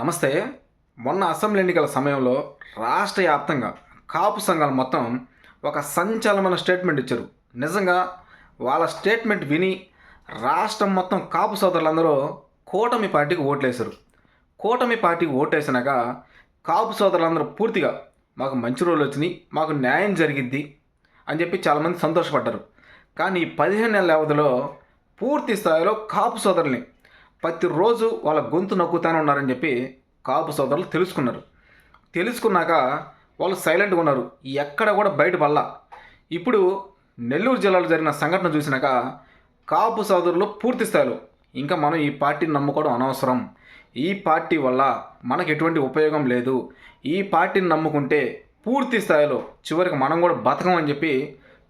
నమస్తే. మొన్న అసెంబ్లీ ఎన్నికల సమయంలో రాష్ట్ర వ్యాప్తంగా కాపు సంఘాలు మొత్తం ఒక సంచలనమైన స్టేట్మెంట్ ఇచ్చారు. నిజంగా వాళ్ళ స్టేట్మెంట్ విని రాష్ట్రం మొత్తం కాపు సోదరులందరూ కూటమి పార్టీకి ఓట్లేశారు. కూటమి పార్టీకి ఓటేసినాక కాపు సోదరులందరూ పూర్తిగా మాకు మంచి రోజులు వచ్చినాయి మాకు న్యాయం జరిగిద్ది అని చెప్పి చాలామంది సంతోషపడ్డారు. కానీ ఈ పదిహేను నెలల వ్యవధిలో పూర్తి స్థాయిలో కాపు సోదరుల్ని ప్రతిరోజు వాళ్ళ గొంతు నొక్కుతానే ఉన్నారని చెప్పి కాపు సోదరులు తెలుసుకున్నారు. తెలుసుకున్నాక వాళ్ళు సైలెంట్గా ఉన్నారు. ఎక్కడ కూడా బయట వల్ల ఇప్పుడు నెల్లూరు జిల్లాలో జరిగిన సంఘటన చూసినాక కాపు సోదరులు పూర్తి స్థాయిలో ఇంకా మనం ఈ పార్టీని నమ్ముకోవడం అనవసరం. ఈ పార్టీ వల్ల మనకు ఎటువంటి ఉపయోగం లేదు. ఈ పార్టీని నమ్ముకుంటే పూర్తి స్థాయిలో చివరికి మనం కూడా బతకమని చెప్పి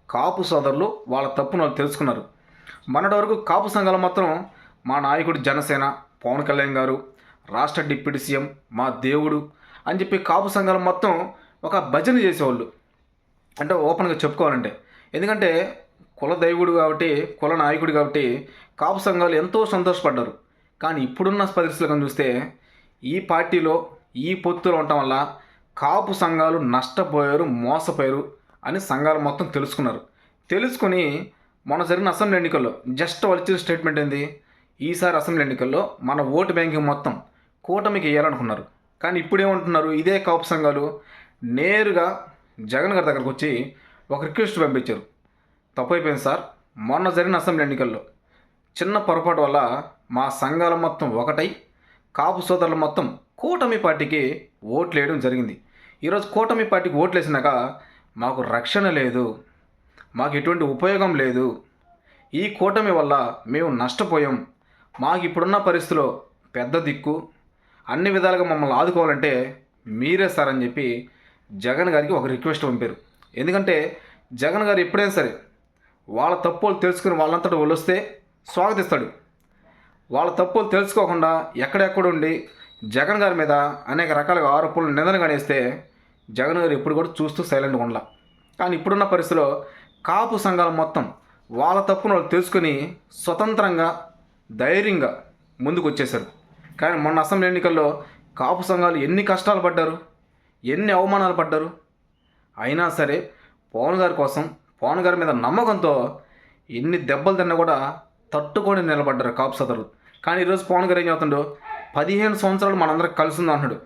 కాపు సోదరులు వాళ్ళ తప్పును వాళ్ళు తెలుసుకున్నారు. మొన్నటి వరకు కాపు సంఘాలు మాత్రం మా నాయకుడు జనసేన పవన్ కళ్యాణ్ గారు రాష్ట్ర డిప్యూటీ సీఎం మా దేవుడు అని చెప్పి కాపు సంఘాలు మొత్తం ఒక భజన చేసేవాళ్ళు. అంటే ఓపెన్గా చెప్పుకోవాలంటే. ఎందుకంటే కుల దైవుడు కాబట్టి కుల నాయకుడు కాబట్టి కాపు సంఘాలు ఎంతో సంతోషపడ్డారు. కానీ ఇప్పుడున్న పరిస్థితులను చూస్తే ఈ పార్టీలో ఈ పొత్తులో ఉండటం వల్ల కాపు సంఘాలు నష్టపోయారు మోసపోయారు అని సంఘాలు మొత్తం తెలుసుకున్నారు. తెలుసుకుని మొన్న జరిగిన అసెంబ్లీ ఎన్నికల్లో జస్ట్ వాళ్ళు ఇచ్చిన స్టేట్మెంట్ ఏంది? ఈసారి అసెంబ్లీ ఎన్నికల్లో మన ఓటు బ్యాంకింగ్ మొత్తం కూటమికి వేయాలనుకున్నారు. కానీ ఇప్పుడేమంటున్నారు? ఇదే కాపు సంఘాలు. నేరుగా జగన్ గారి దగ్గరకు వచ్చి ఒక రిక్వెస్ట్ పంపించారు. తప్పైపోయింది సార్. మొన్న జరిగిన అసెంబ్లీ ఎన్నికల్లో చిన్న పొరపాటు వల్ల మా సంఘాల మొత్తం ఒకటై కాపు సోదరులు మొత్తం కూటమి పార్టీకి ఓట్లు వేయడం జరిగింది. ఈరోజు కూటమి పార్టీకి ఓట్లు వేసినాక మాకు రక్షణ లేదు. మాకు ఎటువంటి ఉపయోగం లేదు. ఈ కూటమి వల్ల మేము నష్టపోయాం. మాకు ఇప్పుడున్న పరిస్థితిలో పెద్ద దిక్కు. అన్ని విధాలుగా మమ్మల్ని ఆదుకోవాలంటే మీరే సార్ అని చెప్పి జగన్ గారికి ఒక రిక్వెస్ట్ పంపారు. ఎందుకంటే జగన్ గారు ఎప్పుడైనా సరే వాళ్ళ తప్పులు తెలుసుకుని వాళ్ళంతటా వలొస్తే స్వాగతిస్తాడు. వాళ్ళ తప్పులు తెలుసుకోకుండా ఎక్కడెక్కడ ఉండి జగన్ గారి మీద అనేక రకాలుగా ఆరోపణలు నిందన గణిస్తే జగన్ గారు ఎప్పుడు కూడా చూస్తూ సైలెంట్గా ఉండాల. కానీ ఇప్పుడున్న పరిస్థితిలో కాపు సంఘాలు మొత్తం వాళ్ళ తప్పును వాళ్ళు తెలుసుకుని స్వతంత్రంగా ధైర్యంగా ముందుకు వచ్చేసారు కానీ మొన్న అసెంబ్లీ ఎన్నికల్లో కాపు సంఘాలు ఎన్ని కష్టాలు పడ్డారు? ఎన్ని అవమానాలు పడ్డారు? అయినా సరే పవన్ గారి కోసం పవన్ గారి మీద నమ్మకంతో ఎన్ని దెబ్బలు తిన్నా కూడా తట్టుకొని నిలబడ్డారు కాపు సదరులు కానీ ఈరోజు పవన్ గారు ఏం చెబుతుండో పదిహేను సంవత్సరాలు మనందరికి కలిసి ఉందాం అంటున్నాడు.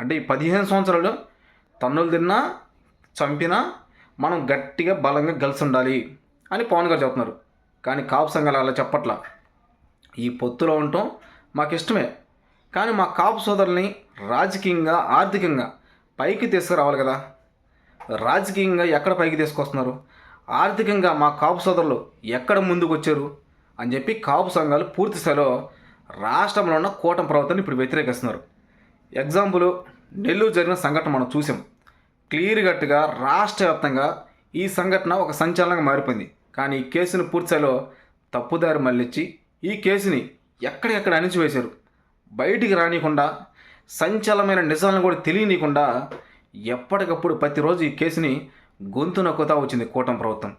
అంటే ఈ పదిహేను సంవత్సరాలు తన్నులు తిన్నా చంపినా మనం గట్టిగా బలంగా కలిసి ఉండాలి అని పవన్ గారు చెప్తున్నారు. కానీ కాపు సంఘాలు అలా చెప్పట్లా. ఈ పొత్తులో ఉండటం మాకు ఇష్టమే కానీ మా కాపు సోదరుల్ని రాజకీయంగా ఆర్థికంగా పైకి తీసుకురావాలి కదా. రాజకీయంగా ఎక్కడ పైకి తీసుకొస్తున్నారు? ఆర్థికంగా మా కాపు సోదరులు ఎక్కడ ముందుకు వచ్చారు అని చెప్పి కాపు సంఘాలు పూర్తి స్థాయిలో రాష్ట్రంలో ఉన్న కూటమి ప్రభుత్వాన్ని ఇప్పుడు వ్యతిరేకిస్తున్నారు. ఎగ్జాంపుల్ నెల్లూరు జరిగిన సంఘటన మనం చూసాం. క్లియర్ కట్గా రాష్ట్ర వ్యాప్తంగా ఈ సంఘటన ఒక సంచలనంగా మారిపోయింది. కానీ ఈ కేసును పూర్తిస్థాయిలో తప్పుదారి మళ్ళించి ఈ కేసుని ఎక్కడెక్కడ అణిచివేశారు? బయటికి రానియకుండా సంచలమైన నిజాలను కూడా తెలియనీయకుండా ఎప్పటికప్పుడు ప్రతిరోజు ఈ కేసుని గొంతు నొక్కుతా వచ్చింది కూటమి ప్రభుత్వం.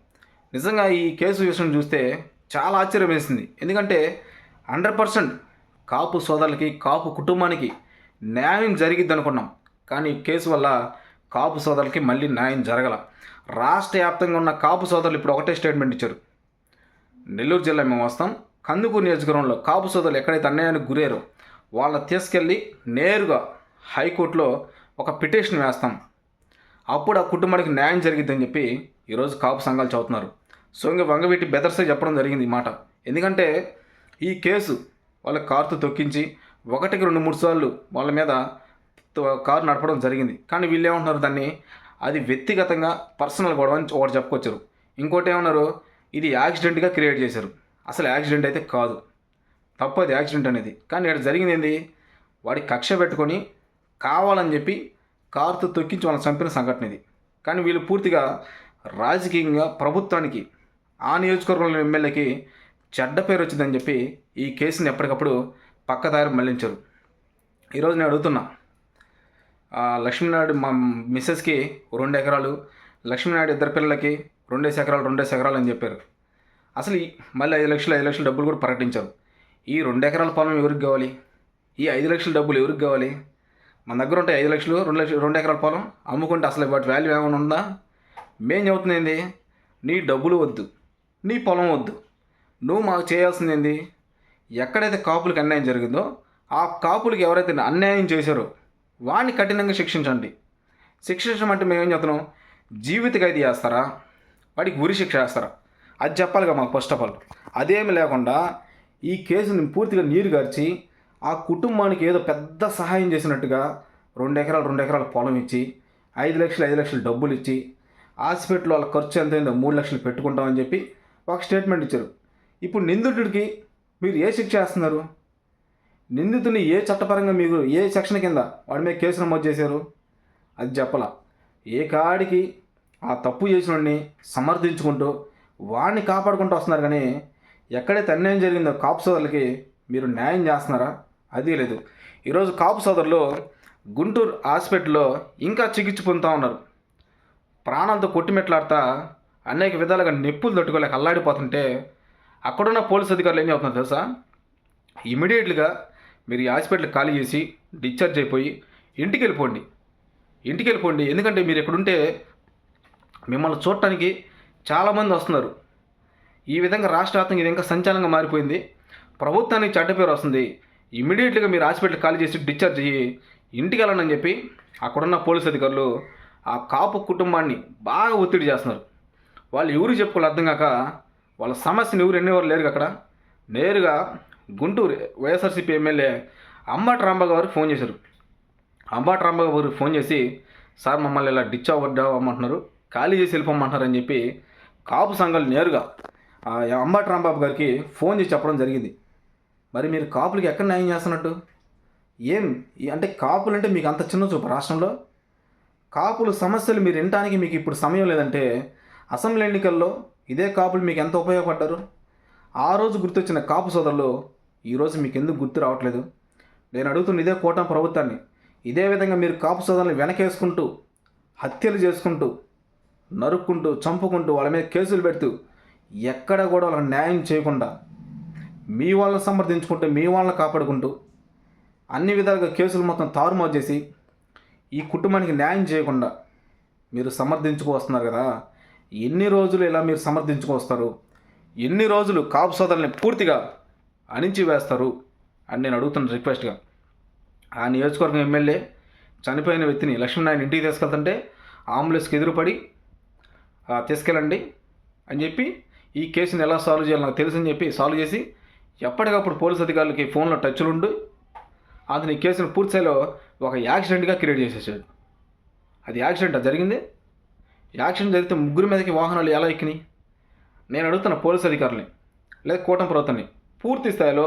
నిజంగా ఈ కేసు విషయం చూస్తే చాలా ఆశ్చర్యం వేసింది ఎందుకంటే హండ్రెడ్ పర్సెంట్ కాపు సోదరులకి కాపు కుటుంబానికి న్యాయం జరిగిద్ది అనుకున్నాం. కానీ ఈ కేసు వల్ల కాపు సోదరులకి మళ్ళీ న్యాయం జరగల. రాష్ట్ర వ్యాప్తంగా ఉన్న కాపు సోదరులు ఇప్పుడు ఒకటే స్టేట్మెంట్ ఇచ్చారు. నెల్లూరు జిల్లా మేము వస్తాం. కందుకూరు నియోజకవర్గంలో కాపు సోదరులు ఎక్కడైతే అన్యాయానికి గురేరో వాళ్ళని తీసుకెళ్ళి నేరుగా హైకోర్టులో ఒక పిటిషన్ వేస్తాం. అప్పుడు ఆ కుటుంబానికి న్యాయం జరిగిద్దని చెప్పి ఈరోజు కాపు సంఘాలు చదువుతున్నారు. సో ఇంకా వంగవీటి బెదర్సే చెప్పడం జరిగింది ఈ మాట. ఎందుకంటే ఈ కేసు వాళ్ళ కారుతో తొక్కించి ఒకటికి రెండు మూడు సార్లు వాళ్ళ మీద కారు నడపడం జరిగింది. కానీ వీళ్ళు ఏమంటున్నారు దాన్ని? అది వ్యక్తిగతంగా పర్సనల్ గొడవ అని ఒకటి చెప్పుకొచ్చారు. ఇంకోటి ఏమన్నారు? ఇది యాక్సిడెంట్గా క్రియేట్ చేశారు. అసలు యాక్సిడెంట్ అయితే కాదు. తప్పది యాక్సిడెంట్ అనేది. కానీ ఇక్కడ జరిగింది ఏంది? వాడి కక్ష పెట్టుకొని కావాలని చెప్పి కారుతో తొక్కించి వాళ్ళని చంపిన సంఘటన ఇది. కానీ వీళ్ళు పూర్తిగా రాజకీయంగా ప్రభుత్వానికి ఆ నియోజకవర్గంలో ఎమ్మెల్యేకి చెడ్డ పేరు వచ్చిందని చెప్పి ఈ కేసుని ఎప్పటికప్పుడు పక్కదారి మళ్ళించారు. ఈరోజు నేను అడుగుతున్నా. లక్ష్మీనాయుడు మా మిస్సెస్కి రెండు ఎకరాలు లక్ష్మీనాయుడు ఇద్దరు పిల్లలకి రెండేసి ఎకరాలు రెండేసి ఎకరాలు అని చెప్పారు. అసలు ఈ- మళ్ళీ ఐదు లక్షలు ఐదు లక్షల డబ్బులు కూడా ప్రకటించారు. ఈ రెండు ఎకరాల పొలం ఎవరికి కావాలి? ఈ ఐదు లక్షల డబ్బులు ఎవరికి కావాలి? మన దగ్గర ఉంటే ఐదు లక్షలు రెండు లక్షలు రెండు ఎకరాల పొలం అమ్ముకుంటే అసలు వాటి వాల్యూ ఏమైనా ఉందా? మేం చెబుతుంది నీ డబ్బులు వద్దు నీ పొలం వద్దు. నువ్వు మాకు చేయాల్సింది ఏంది? ఎక్కడైతే కాపులకు అన్యాయం జరిగిందో ఆ కాపులకు ఎవరైతే అన్యాయం చేశారో వాడిని కఠినంగా శిక్షించండి. శిక్షించమంటే మేమేం చెప్తున్నాం? జీవిత ఖైదీ చేస్తారా? వాడికి ఉరి శిక్ష వేస్తారా అది చెప్పాలిగా మాకు ఫస్ట్ ఆఫ్ ఆల్ అదేమి లేకుండా ఈ కేసుని పూర్తిగా నీరు గార్చి ఆ కుటుంబానికి ఏదో పెద్ద సహాయం చేసినట్టుగా రెండు ఎకరాలు రెండు ఎకరాల పొలం ఇచ్చి ఐదు లక్షలు ఐదు లక్షలు డబ్బులు ఇచ్చి హాస్పిటల్ వాళ్ళ ఖర్చు ఎంత అయిందో మూడు లక్షలు పెట్టుకుంటామని చెప్పి ఒక స్టేట్మెంట్ ఇచ్చారు. ఇప్పుడు నిందితుడికి మీరు ఏ శిక్ష వేస్తున్నారు? నిందితుని ఏ చట్టపరంగా మీరు ఏ సెక్షన్ కింద వాడి మీద కేసు నమోదు చేశారు? అది చెప్పలా? ఏ కాడికి ఆ తప్పు చేసినోడిని సమర్థించుకుంటూ వాడిని కాపాడుకుంటూ వస్తున్నారు కానీ ఎక్కడైతే అన్యాయం జరిగిందో కాపు సోదరులకి మీరు న్యాయం చేస్తున్నారా? అది లేదు. ఈరోజు కాపు సోదరులు గుంటూరు హాస్పిటల్లో ఇంకా చికిత్స పొందుతూ ఉన్నారు. ప్రాణాలతో కొట్టిమెట్లాడుతా అనేక విధాలుగా నెప్పులు తట్టుకోలేక అల్లాడిపోతుంటే అక్కడున్న పోలీస్ అధికారులు ఏం చెప్తున్నారు తెలుసా? ఇమీడియట్గా మీరు ఈ హాస్పిటల్ ఖాళీ చేసి డిశ్చార్జ్ అయిపోయి ఇంటికి వెళ్ళిపోండి ఇంటికి వెళ్ళిపోండి ఎందుకంటే మీరు ఎక్కడుంటే మిమ్మల్ని చూడటానికి చాలామంది వస్తున్నారు. ఈ విధంగా రాష్ట్ర వ్యాప్తంగా ఇది ఇంకా సంచలనంగా మారిపోయింది. ప్రభుత్వానికి చెడ్డ పేరు వస్తుంది. ఇమీడియట్గా మీరు హాస్పిటల్ ఖాళీ చేసి డిశ్చార్జ్ అయ్యి ఇంటికి వెళ్ళండి చెప్పి అక్కడున్న పోలీస్ అధికారులు ఆ కాపు కుటుంబాన్ని బాగా ఒత్తిడి చేస్తున్నారు. వాళ్ళు ఎవరు చెప్పుకోవాలి అర్థం కాక వాళ్ళ సమస్యను ఎవరు ఎన్నివారు లేరు అక్కడ. నేరుగా గుంటూరు వైఎస్ఆర్సీపీ ఎమ్మెల్యే అంబాటి రాంబాబు గారికి ఫోన్ చేశారు. అంబాటి రాంబాబు గారికి ఫోన్ చేసి సార్ మమ్మల్ని ఇలా డిచ్ అవ్వమంటున్నారు. ఖాళీ చేసి వెళ్ళిపోమంటున్నారు అని చెప్పి కాపు సంఘాలు నేరుగా అంబాటి రాంబాబు గారికి ఫోన్ చేసి చెప్పడం జరిగింది. మరి మీరు కాపులకి ఎక్కడ న్యాయం చేస్తున్నట్టు? ఏం? ఈ- అంటే కాపులు అంటే మీకు అంత చిన్న చూపు రాష్ట్రంలో? కాపులు సమస్యలు మీరు వినటానికి మీకు ఇప్పుడు సమయం లేదంటే అసెంబ్లీ ఎన్నికల్లో ఇదే కాపులు మీకు ఎంత ఉపయోగపడ్డారు? ఆ రోజు గుర్తొచ్చిన కాపు సోదరులు ఈరోజు మీకు ఎందుకు గుర్తు రావట్లేదు? నేను అడుగుతున్న ఇదే కూటమి ప్రభుత్వాన్ని. ఇదే విధంగా మీరు కాపు సోదరులు వెనకేసుకుంటూ హత్యలు చేసుకుంటూ నరుక్కుంటూ చంపుకుంటూ వాళ్ళ మీద కేసులు పెడుతూ ఎక్కడ కూడా వాళ్ళకి న్యాయం చేయకుండా మీ వాళ్ళని సమర్థించుకుంటూ మీ వాళ్ళని కాపాడుకుంటూ అన్ని విధాలుగా కేసులు మొత్తం తారుమారు చేసి ఈ కుటుంబానికి న్యాయం చేయకుండా మీరు సమర్థించుకొస్తున్నారు కదా. ఎన్ని రోజులు ఇలా మీరు సమర్థించుకొస్తారు ఎన్ని రోజులు కాపు సోదరుల్ని పూర్తిగా అణించి వేస్తారు అని నేను అడుగుతున్న రిక్వెస్ట్గా ఆ నియోజకవర్గం ఎమ్మెల్యే చనిపోయిన వ్యక్తిని లక్ష్మీనారాయణ ఇంటికి తీసుకెళ్తుంటే అంబులెన్స్కి ఎదురుపడి తీసుకెళ్ళండి అని చెప్పి ఈ కేసుని ఎలా సాల్వ్ చేయాలో నాకు తెలుసని చెప్పి సాల్వ్ చేసి ఎప్పటికప్పుడు పోలీస్ అధికారులకి ఫోన్లో టచ్లు ఉండు. అతని ఈ కేసును పూర్తిస్థాయిలో ఒక యాక్సిడెంట్గా క్రియేట్ చేసేసాడు. అది యాక్సిడెంట్? జరిగింది? యాక్సిడెంట్ జరిగితే ముగ్గురు మీదకి వాహనాలు ఎలా ఎక్కినాయి? నేను అడుగుతున్న పోలీస్ అధికారులని లేదా కూటమి ప్రభుత్వాన్ని పూర్తి స్థాయిలో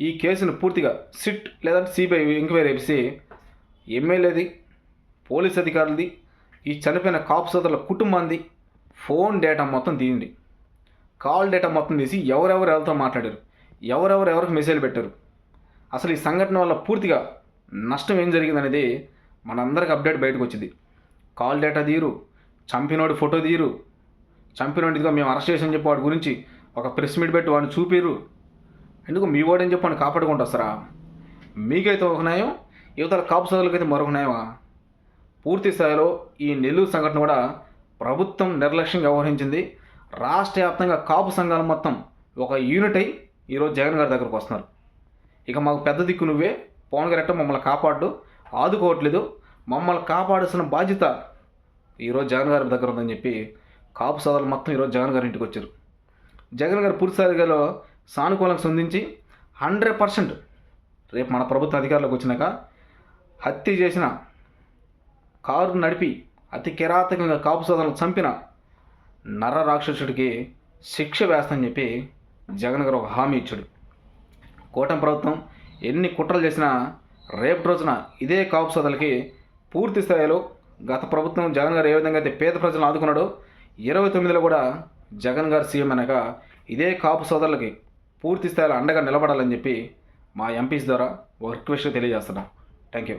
ఈ కేసును పూర్తిగా సిట్ లేదంటే సిబిఐ ఎంక్వైరీ చేసి ఎమ్మెల్యేది పోలీస్ అధికారులది ఈ చనిపోయిన కాపు సోదరుల కుటుంబాన్ని ఫోన్ డేటా మొత్తం తీయండి. కాల్ డేటా మొత్తం తీసి ఎవరెవరు ఎవరితో మాట్లాడారు? ఎవరెవరు ఎవరికి మెసేజ్ పెట్టారు? అసలు ఈ సంఘటన వల్ల పూర్తిగా నష్టం ఏం జరిగిందనేది మనందరికి అప్డేట్ బయటకు వచ్చింది. కాల్ డేటా తీయరు చంపినోడి ఫోటో తీయరు చంపినోడి మేము అరెస్ట్ చేసామని చెప్పి వాడి గురించి ఒక ప్రెస్ మీట్ పెట్టి వాడిని చూపిరు ఎందుకు మీ వాడని చెప్పి వాడిని కాపాడుకుంటూ వస్తారా? మీకైతే ఒక న్యాయం యువతల కాపు సోదరులకైతే మరొక న్యాయమా? పూర్తి స్థాయిలో ఈ నెల్లూరు సంఘటన కూడా ప్రభుత్వం నిర్లక్ష్యంగా వ్యవహరించింది. రాష్ట్ర వ్యాప్తంగా కాపు సంఘాలు మొత్తం ఒక యూనిట్ అయి ఈరోజు జగన్ గారి దగ్గరకు వస్తున్నారు. ఇక మాకు పెద్ద దిక్కు నువ్వే. పవన్ గారు ఎట్ట మమ్మల్ని కాపాడు ఆదుకోవట్లేదు. మమ్మల్ని కాపాడాల్సిన బాధ్యత ఈరోజు జగన్ గారి దగ్గర ఉందని చెప్పి కాపు సోదరులు మొత్తం ఈరోజు జగన్ గారి ఇంటికి వచ్చారు. జగన్ గారు పూర్తి సానుకూలంగా స్పందించి హండ్రెడ్ పర్సెంట్ రేపు మన ప్రభుత్వ అధికారులకు వచ్చినాక హత్య చేసిన కారు నడిపి అతి కిరాతకంగా కాపు సోదరులను చంపిన నర రాక్షసుడికి శిక్ష వేస్తానని చెప్పి జగన్ గారు ఒక హామీ ఇచ్చాడు. కూటమి ప్రభుత్వం ఎన్ని కుట్రలు చేసినా రేపటి రోజున ఇదే కాపు సోదరులకి పూర్తి స్థాయిలో గత ప్రభుత్వం జగన్ గారు ఏ విధంగా అయితే పేద ప్రజలను ఆదుకున్నాడో ఇరవై తొమ్మిదిలో కూడా జగన్ గారు సీఎం అనగా ఇదే కాపు సోదరులకి పూర్తి స్థాయిలో అండగా నిలబడాలని చెప్పి మా ఎంపీస్ ద్వారా ఒక రిక్వెస్ట్ తెలియజేస్తున్నాం. Thank you